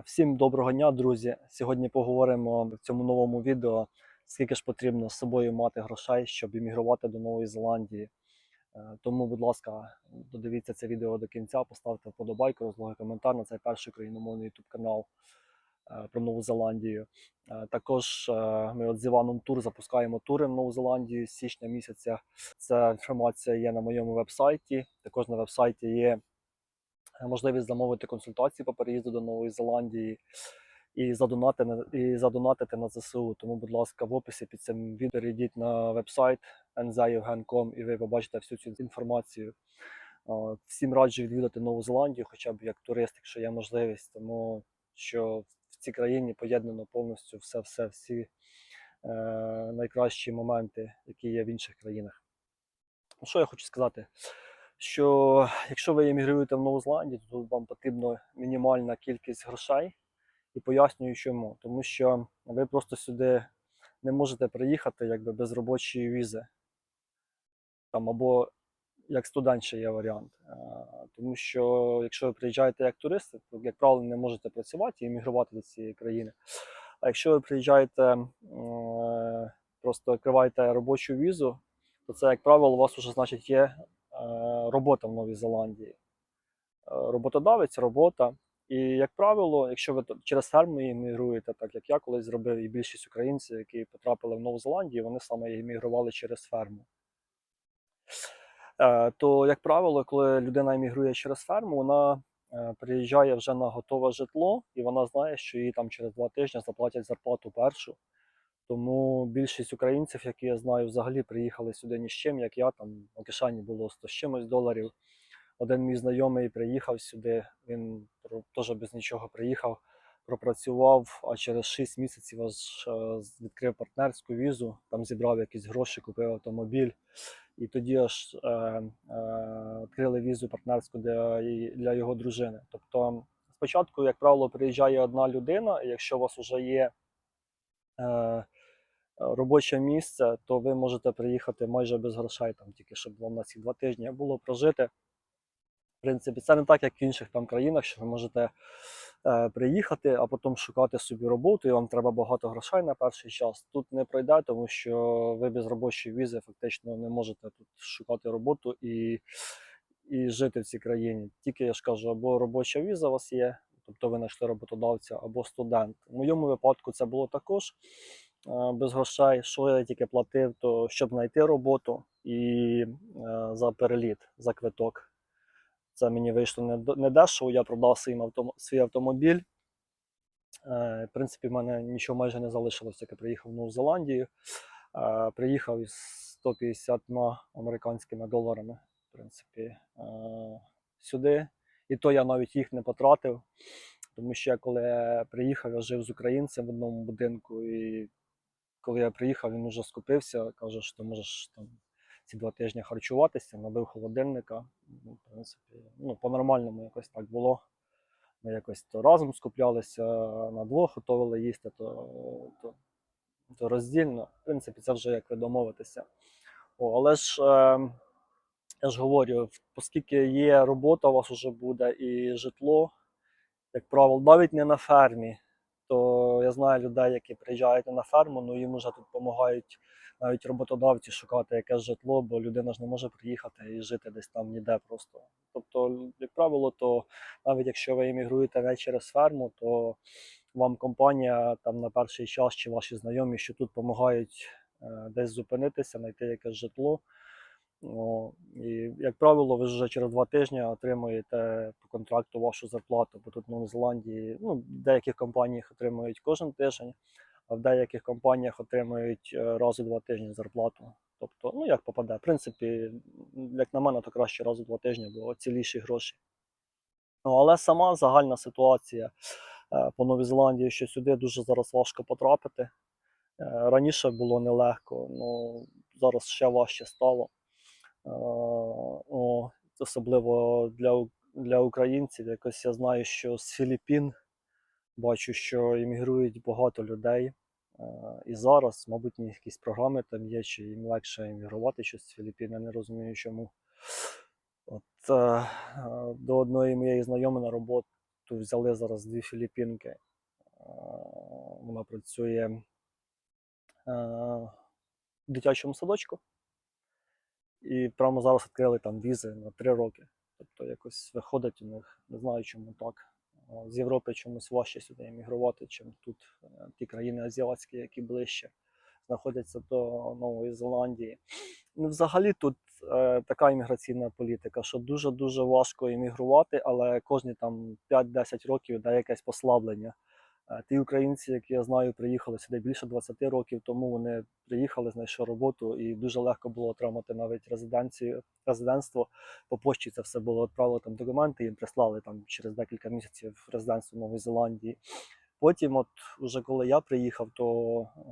Всім доброго дня, друзі. Сьогодні поговоримо в цьому новому відео, скільки ж потрібно з собою мати грошей, щоб іммігрувати до Нової Зеландії. Е, Тому, будь ласка, додивіться це відео до кінця, поставте вподобайку, розлогий коментар на цей перший україномовний YouTube канал е, про Нову Зеландію. Е, Також ми от з Іваном Тур запускаємо тури в Нову Зеландію з січня місяця. Ця інформація є на моєму вебсайті. Також на вебсайті є можливість замовити консультації по переїзду до Нової Зеландії і задонати і задонатити на ЗСУ. Тому, будь ласка, в описі під цим відео перейдіть на вебсайт nzayevgen.com і ви побачите всю цю інформацію. Е, Всім раджу відвідати Нову Зеландію, хоча б як турист, якщо є можливість, тому що в цій країні поєднано повністю все, все, всі е, найкращі моменти, які є в інших країнах. Ну, Що я хочу сказати? Що якщо ви емігруєте в Нову Зеландію, то вам потрібна мінімальна кількість грошей. І пояснюю, чому. Тому що ви просто сюди не можете приїхати якби без робочої візи. Там, або як студент ще є варіант. Тому що якщо ви приїжджаєте як туристи, то, як правило, не можете працювати і емігрувати до цієї країни. А якщо ви приїжджаєте, е, просто відкриваєте робочу візу, то це, як правило, у вас вже значить є робота в Новій Зеландії. Е, Роботодавець, робота. І, як правило, якщо ви через ферму іммігруєте, так як я колись зробив, і більшість українців, які потрапили в Нову Зеландію, вони саме іммігрували через ферму. Е, То, як правило, коли людина іммігрує через ферму, вона е, приїжджає вже на готове житло, і вона знає, що їй там через два тижні заплатять зарплату першу. Тому більшість українців, які я знаю, взагалі приїхали сюди ні з чим, як я там у кишені було 100 з чимось доларів. Один мій знайомий приїхав сюди, він теж без нічого приїхав, пропрацював, а через 6 місяців аж е, відкрив партнерську візу, там зібрав якісь гроші, купив автомобіль. І тоді аж е, е, відкрили візу партнерську для, для його дружини. Тобто, спочатку, як правило, приїжджає одна людина, якщо у вас вже є е, робоче місце, то ви можете приїхати майже без грошей, там тільки щоб вам на ці два тижні було прожити. В принципі, це не так, як в інших там країнах, що ви можете е, приїхати, а потім шукати собі роботу, і вам треба багато грошей на перший час. Тут не пройде, тому що ви без робочої візи фактично не можете тут шукати роботу і, і жити в цій країні. Тільки я ж кажу, або робоча віза у вас є, тобто ви знайшли роботодавця, або студент. В моєму випадку це було також без грошей. Що я тільки платив, то щоб знайти роботу і е, за переліт, за квиток. Це мені вийшло не, дешево, я продав свій, автом, свій автомобіль. Е, в принципі, в мене нічого майже не залишилося, як я приїхав в Нову Зеландію. Е, приїхав із 150 американськими доларами, в принципі, е, сюди. І то я навіть їх не потратив, тому що я коли приїхав, я жив з українцем в одному будинку, і коли я приїхав, він уже скупився, каже, що ти можеш там ці два тижні харчуватися, набив холодильника. Ну, в принципі, ну, по-нормальному якось так було. Ми якось то разом скуплялися на двох, готували їсти, то, то, то роздільно. В принципі, це вже як ви домовитеся. О, але ж е, я ж говорю, оскільки є робота, у вас вже буде і житло, як правило, навіть не на фермі, то я знаю людей, які приїжджають на ферму, ну їм вже тут допомагають навіть роботодавці шукати якесь житло, бо людина ж не може приїхати і жити десь там ніде просто. Тобто, як правило, то навіть якщо ви емігруєте не через ферму, то вам компанія там на перший час чи ваші знайомі, що тут допомагають е, десь зупинитися, знайти якесь житло. О, і, як правило, ви вже через два тижні отримуєте по контракту вашу зарплату, бо тут в Новій Зеландії, ну, в деяких компаніях отримують кожен тиждень, а в деяких компаніях отримують е, раз у два тижні зарплату. Тобто, ну як попаде. В принципі, як на мене, то краще раз у два тижні, бо ціліші гроші. Ну, але сама загальна ситуація е, по Новій Зеландії, що сюди дуже зараз важко потрапити. Е, Раніше було нелегко, ну зараз ще важче стало. Е, О, особливо для, для українців. Якось я знаю, що з Філіппін бачу, що іммігрують багато людей. Е, І зараз, мабуть, якісь програми там є, чи їм легше іммігрувати щось з Філіппін, я не розумію чому. От е, до одної моєї знайомої на роботу, взяли зараз дві філіппінки. Вона працює е, в дитячому садочку. І прямо зараз відкрили там візи на три роки. Тобто якось виходить у них, не знаю чому так. З Європи чомусь важче сюди емігрувати, чим тут е, ті країни азіатські, які ближче знаходяться до Нової Зеландії. Ну, взагалі тут е, така імміграційна політика, що дуже-дуже важко іммігрувати, але кожні там 5-10 років дає якесь послаблення. Е, ті українці, які я знаю, приїхали сюди більше 20 років тому. Вони приїхали, знайшли роботу, і дуже легко було отримати навіть резиденцію, резидентство. По пошті це все було відправили там документи, їм прислали там через декілька місяців резидентство в Новій Зеландії. Потім, от уже коли я приїхав, то е,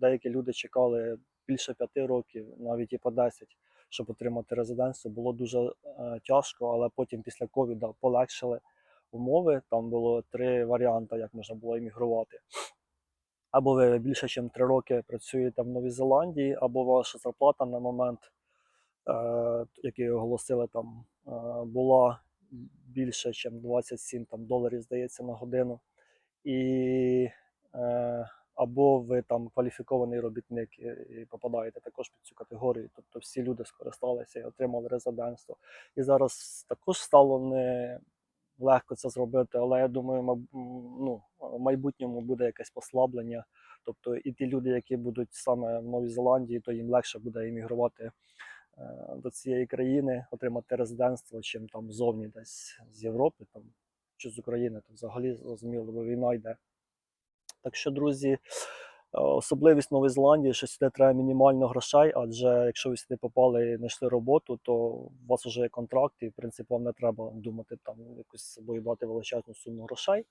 деякі люди чекали більше п'яти років, навіть і по 10, щоб отримати резидентство. Було дуже е, тяжко, але потім після ковіда полегшили умови. Там було три варіанти, як можна було іммігрувати. Або ви більше, ніж три роки працюєте в Новій Зеландії, або ваша зарплата на момент, е, який оголосили, там е, була більше, ніж 27 там, доларів, здається, на годину. І е, або ви там кваліфікований робітник і попадаєте також під цю категорію. Тобто всі люди скористалися і отримали резидентство. І зараз також стало не легко це зробити, але я думаю, ну, в майбутньому буде якесь послаблення. Тобто і ті люди, які будуть саме в Новій Зеландії, то їм легше буде іммігрувати е, до цієї країни, отримати резидентство, чим там зовні десь з Європи там, чи з України, то взагалі зрозуміло, бо війна йде. Так що, друзі, особливість Нової Зеландії, що сюди треба мінімально грошей, адже якщо ви сюди попали і знайшли роботу, то у вас вже є контракт, і в принципі вам не треба думати там якось собою брати величезну суму грошей.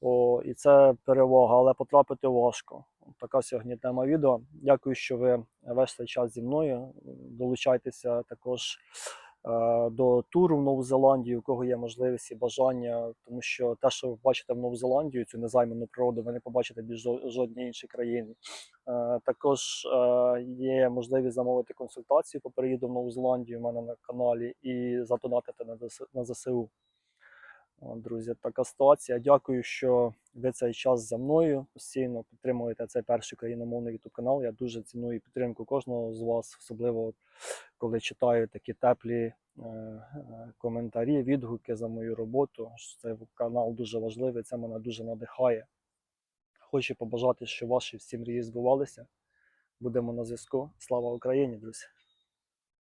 О, і це перевага, але потрапити важко. Така сьогодні тема відео. Дякую, що ви весь цей час зі мною. Долучайтеся також до туру в Нову Зеландію, у кого є можливість і бажання, тому що те, що ви бачите в Нову Зеландію, цю незайману природу, ви не побачите більш жо- жодній іншій країні. Е, Також е, є можливість замовити консультацію по переїду в Нову Зеландію у мене на каналі і задонатити на ЗСУ. Друзі, така ситуація. Дякую, що ви цей час за мною постійно підтримуєте цей перший україномовний youtube канал. Я дуже ціную підтримку кожного з вас, особливо коли читаю такі теплі е, е, коментарі, відгуки за мою роботу. що Цей канал дуже важливий, це мене дуже надихає. Хочу побажати, щоб ваші всі мрії збувалися. Будемо на зв'язку. Слава Україні, друзі!